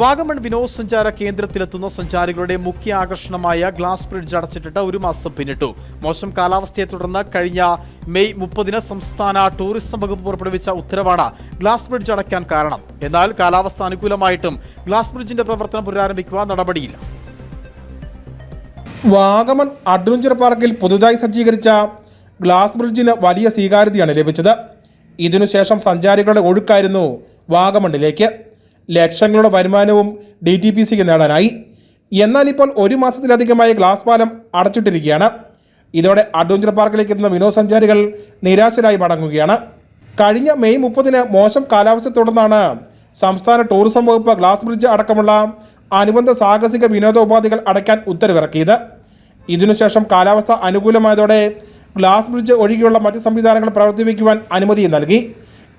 വാഗമൺ വിനോദസഞ്ചാര കേന്ദ്രത്തിലെത്തുന്ന സഞ്ചാരികളുടെ മുഖ്യ ആകർഷണമായ ഗ്ലാസ് ബ്രിഡ്ജ് അടച്ചിട്ടിട്ട് ഒരു മാസം പിന്നിട്ടു. മോശം കാലാവസ്ഥയെ തുടർന്ന് കഴിഞ്ഞ മെയ് മുപ്പതിന് സംസ്ഥാന ടൂറിസം വകുപ്പ് പുറപ്പെടുവിച്ച ഉത്തരവാണ് ഗ്ലാസ് ബ്രിഡ്ജ് അടയ്ക്കാൻ കാരണം. എന്നാൽ കാലാവസ്ഥ അനുകൂലമായിട്ടും ഗ്ലാസ് ബ്രിഡ്ജിന്റെ പ്രവർത്തനം പുനരാരംഭിക്കുവാൻ നടപടിയില്ല. വാഗമൺ അഡ്വഞ്ചർ പാർക്കിൽ പുതുതായി സജ്ജീകരിച്ച ഗ്ലാസ് ബ്രിഡ്ജിന് വലിയ സ്വീകാര്യതയാണ് ലഭിച്ചത്. ഇതിനുശേഷം സഞ്ചാരികളുടെ ഒഴുക്കായിരുന്നു വാഗമണിലേക്ക് ലക്ഷങ്ങളുടെ വരുമാനവും ഡി ടി പി സിക്ക് നേടാനായി. എന്നാൽ ഇപ്പോൾ ഒരു മാസത്തിലധികമായി ഗ്ലാസ് പാലം അടച്ചിട്ടിരിക്കുകയാണ്. ഇതോടെ അഡ്വഞ്ചർ പാർക്കിലേക്ക് എത്തുന്ന വിനോദസഞ്ചാരികൾ നിരാശരായി മടങ്ങുകയാണ്. കഴിഞ്ഞ മെയ് മുപ്പതിന് മോശം കാലാവസ്ഥ തുടർന്നാണ് സംസ്ഥാന ടൂറിസം വകുപ്പ് ഗ്ലാസ് ബ്രിഡ്ജ് അടക്കമുള്ള അനുബന്ധ സാഹസിക വിനോദ ഉപാധികൾ അടയ്ക്കാൻ ഉത്തരവിറക്കിയത്. ഇതിനുശേഷം കാലാവസ്ഥ അനുകൂലമായതോടെ ഗ്ലാസ് ബ്രിഡ്ജ് ഒഴികെയുള്ള മറ്റ് സംവിധാനങ്ങൾ പ്രവർത്തിപ്പിക്കുവാൻ അനുമതി നൽകി.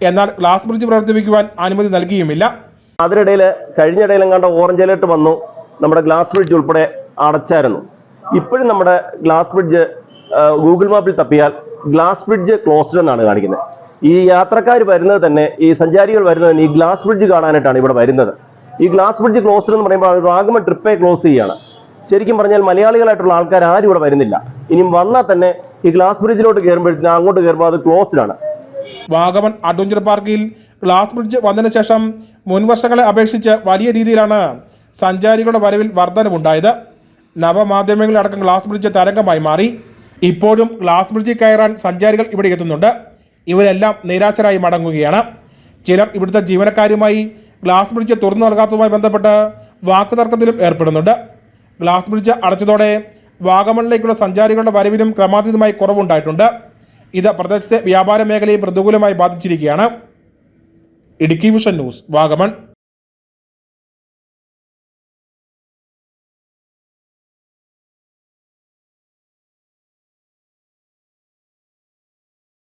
എന്നാൽ ഗ്ലാസ് ബ്രിഡ്ജ് പ്രവർത്തിപ്പിക്കുവാൻ അനുമതി നൽകിയുമില്ല. അതിനിടയിൽ കഴിഞ്ഞിടയിലും കണ്ട ഓറഞ്ച് അലേർട്ട് വന്നു. നമ്മുടെ ഗ്ലാസ് ബ്രിഡ്ജ് ഉൾപ്പെടെ അടച്ചായിരുന്നു. ഇപ്പോഴും നമ്മുടെ ഗ്ലാസ് ബ്രിഡ്ജ് ഗൂഗിൾ മാപ്പിൽ തപ്പിയാൽ ഗ്ലാസ് ബ്രിഡ്ജ് ക്ലോസ്ഡ് എന്നാണ് കാണിക്കുന്നത്. ഈ യാത്രക്കാർ വരുന്നത് തന്നെ ഈ സഞ്ചാരികൾ വരുന്നത് ഈ ഗ്ലാസ് ബ്രിഡ്ജ് കാണാനായിട്ടാണ് ഇവിടെ വരുന്നത്. ഈ ഗ്ലാസ് ബ്രിഡ്ജ് ക്ലോസ്ഡ് എന്ന് പറയുമ്പോൾ വാഗമൺ ട്രിപ്പേ ക്ലോസ് ചെയ്യുകയാണ്. ശരിക്കും പറഞ്ഞാൽ മലയാളികളായിട്ടുള്ള ആൾക്കാർ ആരും ഇവിടെ വരുന്നില്ല. ഇനിയും വന്നാൽ തന്നെ ഈ ഗ്ലാസ് ബ്രിഡ്ജിലോട്ട് കയറുമ്പോഴത്തേക്കും അങ്ങോട്ട് കയറുമ്പോൾ അത് ക്ലോസ്ഡ് ആണ്. വാഗമൺ അഡ്വഞ്ചർ പാർക്കിൽ ഗ്ലാസ് ബ്രിഡ്ജ് വന്നതിന് ശേഷം മുൻവർഷങ്ങളെ അപേക്ഷിച്ച് വലിയ രീതിയിലാണ് സഞ്ചാരികളുടെ വരവിൽ വർധനവുണ്ടായത്. നവമാധ്യമങ്ങളിലടക്കം ഗ്ലാസ് ബ്രിഡ്ജ് തരംഗമായി മാറി. ഇപ്പോഴും ഗ്ലാസ് ബ്രിഡ്ജിൽ കയറാൻ സഞ്ചാരികൾ ഇവിടെ എത്തുന്നുണ്ട്. ഇവരെല്ലാം നിരാശരായി മടങ്ങുകയാണ്. ചിലർ ഇവിടുത്തെ ജീവനക്കാരുമായി ഗ്ലാസ് ബ്രിഡ്ജ് തുറന്നു നൽകാത്തതുമായി ബന്ധപ്പെട്ട് വാക്കുതർക്കത്തിലും ഏർപ്പെടുന്നുണ്ട്. ഗ്ലാസ് ബ്രിഡ്ജ് അടച്ചതോടെ വാഗമണിലേക്കുള്ള സഞ്ചാരികളുടെ വരവിലും ക്രമാതീതമായി കുറവുണ്ടായിട്ടുണ്ട്. ഇത് പ്രദേശത്തെ വ്യാപാര മേഖലയെ പ്രതികൂലമായി ബാധിച്ചിരിക്കുകയാണ്. Idukki vision news Vagamon